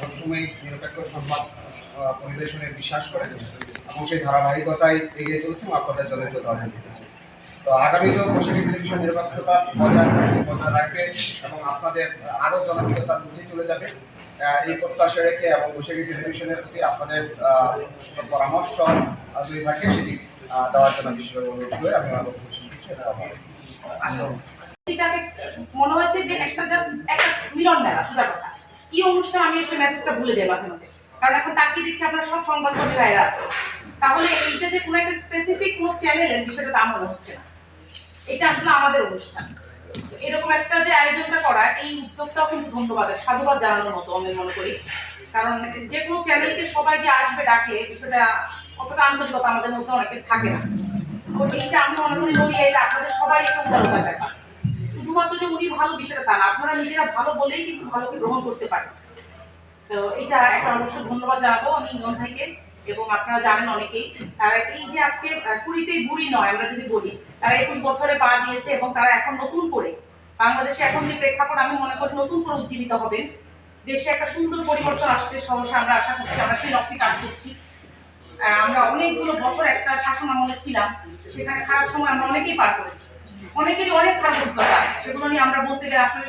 সবসময় নিরপেক্ষ সংবাদ পরিবেশনে বিশ্বাস করেন এবং সেই ধারাবাহিকতায় এগিয়ে চলছে এবং আপনাদের জন্য দাঁড়িয়ে দিতেছে তো আগামীতেও বৈশাখী টেলিভিশন নিরপেক্ষতা বজায় রাখবে এবং আপনাদের আরও জনপ্রিয়তার মধ্যে চলে যাবে। এই প্রত্যাশা রেখে এবং বৈশাখী টেলিভিশনের প্রতি আপনাদের পরামর্শ যদি থাকে সেটি দেওয়ার জন্য বিশেষভাবে অনুরোধ করে আমি আমার করছি এটাকে মনে হচ্ছে যে একটা জাস্ট একটা মিলন মেলা, সোজা কথা। কি অনুষ্ঠান আমি এসে মেসেজটা ভুলে যাই মাঝে মাঝে। কারণ এখন তাকিয়ে দেখছি আপনার সব সংবাদকর্মী ভাইরা আছে তাহলে এইটা যে কোনো একটা স্পেসিফিক কোনো চ্যানেলের বিষয়টা তা মনে হচ্ছে না। এটা আসলে আমাদের অনুষ্ঠান। এরকম একটা যে আয়োজনটা করা, এই উদ্যোগটাও কিন্তু ধন্যবাদের সাধুবাদ জানানোর মতো আমি মনে করি। কারণ যে কোনো চ্যানেলকে সবাই যে আসবে ডাকে, বিষয়টা অতটা আন্তরিকতা আমাদের মধ্যে অনেকের থাকে না। এইটা আমি মনে করি এটা আপনাদের সবারই একটা উদারতার ব্যাপার। শুধুমাত্র যে উনি ভালো বিষয়টা তা না, আপনারা নিজেরা ভালো বলেই কিন্তু ভালোকে গ্রহণ করতে পারেন। তো এটা একটা অবশ্য ধন্যবাদ জানাব আমি ইমন ভাইকে এবং আপনারা জানেন অনেকেই, তারা এই যে আজকে কুড়িতেই বুড়ি নয় আমরা যদি বলি, তারা একুশ বছরে পা দিয়েছে এবং তারা এখন নতুন করে, বাংলাদেশে এখন যে প্রেক্ষাপট, আমি মনে করি নতুন করে উজ্জীবিত হবেন। দেশে একটা সুন্দর পরিবর্তন আসতে সহসা আমরা আশা করছি, আমরা সেই লক্ষ্যে কাজ করছি। আমরা অনেকগুলো বছর একটা শাসন আমলে ছিলাম, সেখানে খারাপ সময় আমরা অনেকেই পার করেছি। অনেকেরই অনেক খারাপ অভিজ্ঞতা। সেগুলো নিয়ে আমরা বলতে গেলে আসলে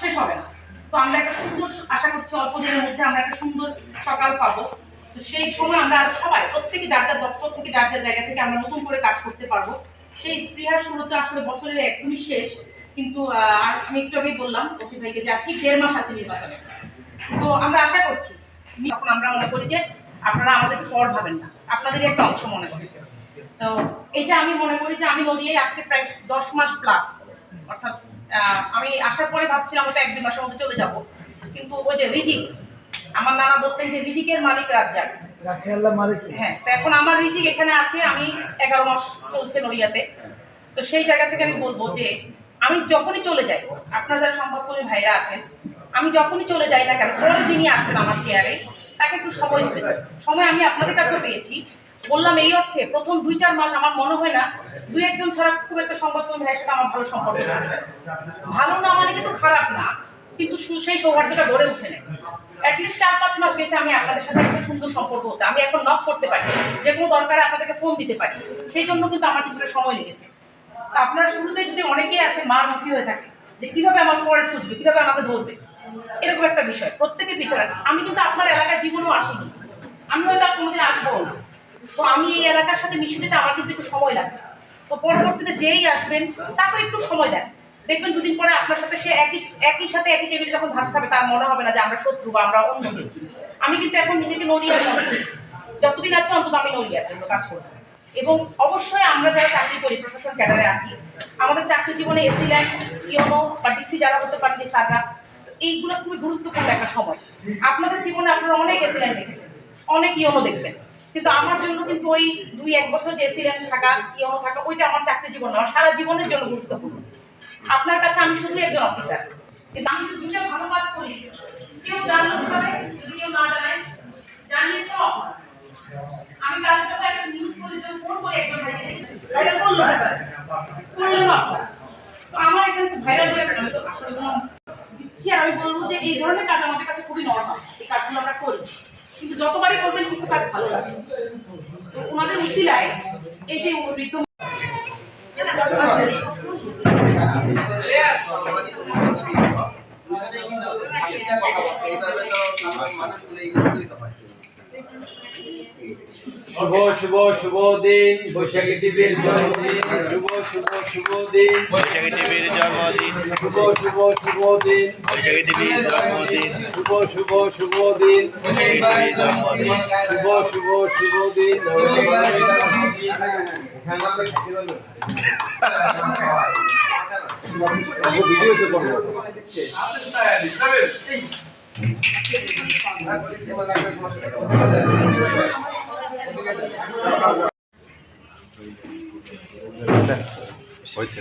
শেষ হবে না। তো আমরা একটা সুন্দর, আশা করছি অল্প দিনের মধ্যে আমরা একটা সুন্দর সকাল পাবো। তো সেই সময় আমরা সবাই, প্রত্যেকে যার যার দপ্তর থেকে, যার যার জায়গা থেকে আমরা নতুন করে কাজ করতে পারব। সেই স্পৃহার শুরুতে আসলে বছরের একদমই শেষ, কিন্তু আমি একটু আগেই বললাম ওসি ভাইকে যে ঠিক দেড় মাস আছে নির্বাচনে। তো আমরা আশা করছি, তখন আমরা মনে করি যে আপনারা আমাদের পর ভাবেন না। আপনাদেরই একটা অংশ মনে করি তো এটা আমি মনে করি যে আমি নড়িয়ে আজকে প্রায় দশ মাস প্লাস অর্থাৎ আমি আসার পরে ভাবছিলাম হয়তো এক দুই মাসের মধ্যে চলে যাব। কিন্তু ওই যে রিজিক আমার নানা বলতেন যে রিজিকের মালিক রাজ্জাক। হ্যাঁ তো এখন আমার রিজিক এখানে আছে আমি এগারো মাস চলছে নড়িয়াতে। তো সেই জায়গা থেকে আমি বলব যে আমি যখনই চলে যাই আপনারা যারা সংবাদকর্মী ভাইরা আছেন আমি যখনই চলে যাই না কেন পরে যিনি আসবেন আমার চেয়ারে তাকে একটু সময় দিতে পারি সময় আমি আপনাদের কাছেও পেয়েছি। বললাম এই অর্থে, প্রথম দুই চার মাস আমার মনে হয় না, দুই একজন ছাড়া খুব একটা সংবাদকর্মী ভাইয়ের সাথে, আমার ভালো সম্পর্ক ছিল। ভালো না মানে কিন্তু খারাপ না, কিন্তু সেই সৌহার্দ্যটা গড়ে উঠে অ্যাটলিস্ট চার পাঁচ মাস গেছে আমি আপনাদের সাথে একটা সুন্দর সম্পর্ক হতে, আমি এখন নক করতে পারি, যে কোনো দরকারে আপনাদেরকে ফোন দিতে পারি, সেই জন্য কিন্তু আমার কিছুটা সময় লেগেছে। তা আপনারা শুরুতে যদি অনেকেই আছে মার মুখী হয়ে থাকে, যে কীভাবে আমার ফল্ট খুঁজবে, কীভাবে আমাকে ধরবে, এরকম একটা বিষয়, প্রত্যেকের পিছনে। আমি কিন্তু আপনার এলাকার জীবনেও আসিনি। আমি হয়তো আর কোনোদিন আসব না। তো আমি এই এলাকার সাথে মিশে যেতে আমার কিন্তু একটু সময় লাগবে। তো পরবর্তীতে যেই আসবেন তাকে একটু সময় দেন। দেখবেন দুদিন পরে আপনার সাথে সে একই একই সাথে একই টেবিলে যখন ভাত খাবে, তার মনে হবে না যে আমরা শত্রু বা আমরা অন্য কেউ। আমি কিন্তু এখন নিজেকে করি যতদিন আছে অন্তত আমি নড়িয়ার জন্য কাজ করব। এবং অবশ্যই আমরা যারা চাকরি করি, প্রশাসন ক্যাডারে আছি, আমাদের চাকরি জীবনে এসি ল্যান্ড ইউনো বা ডিসি যারা হতে পারেন যে স্যাররা, তো এইগুলো খুবই গুরুত্বপূর্ণ একটা সময়। আপনাদের জীবনে আপনারা অনেক এসি ল্যান্ড দেখেছেন, অনেক ইউনো দেখবেন। কিন্তু আমার জন্য কিন্তু ওই দুই, এক বছর যে এসি থাকা ইউনো থাকা, ওইটা আমার চাকরি জীবন না সারা জীবনের জন্য গুরুত্বপূর্ণ। আপনার কাছে আমি শুধু একজন অফিসার কিন্তু আমি যদি দুইটা ভালো কাজ করি। কেউ জানতে পারে যদি কেউ না জানে। জানিয়েছ? আমি কাজ করতে একটা নিউজ করে যে ফোন করে একজন ভাইকে ভাইরাল করল ব্যাপার করল না। তো আমার এখানে ভাইরাল হয়ে গেল তো আসলে কোনো দিচ্ছি আর আমি বলব যে এই ধরনের কাজ আমাদের কাছে খুবই নর্মাল এই কাজগুলো আমরা করি। কিন্তু যতবারই করবেন কিছু কাজ ভালো লাগে ওনাদের উচিলায় এই যে বৃদ্ধ দুজনেই কিন্তু হাসিতে কথা বলছে এইভাবে তো আমার মানে তুলে ইঙ্গিত হয় শুভ শুভ শুভ দিন। বৈশাখী টিভির জন্মদিন। শুভ শুভ শুভ দিন। বৈশাখী টিভির জন্মদিন। শুভ শুভ শুভ দিন। বৈশাখী টিভির জন্মদিন। শুভ শুভ শুভ দিন। বৈশাখী জন্মদিন। শুভ শুভ শুভ দিন। ভিডিওতে করব হয়েছে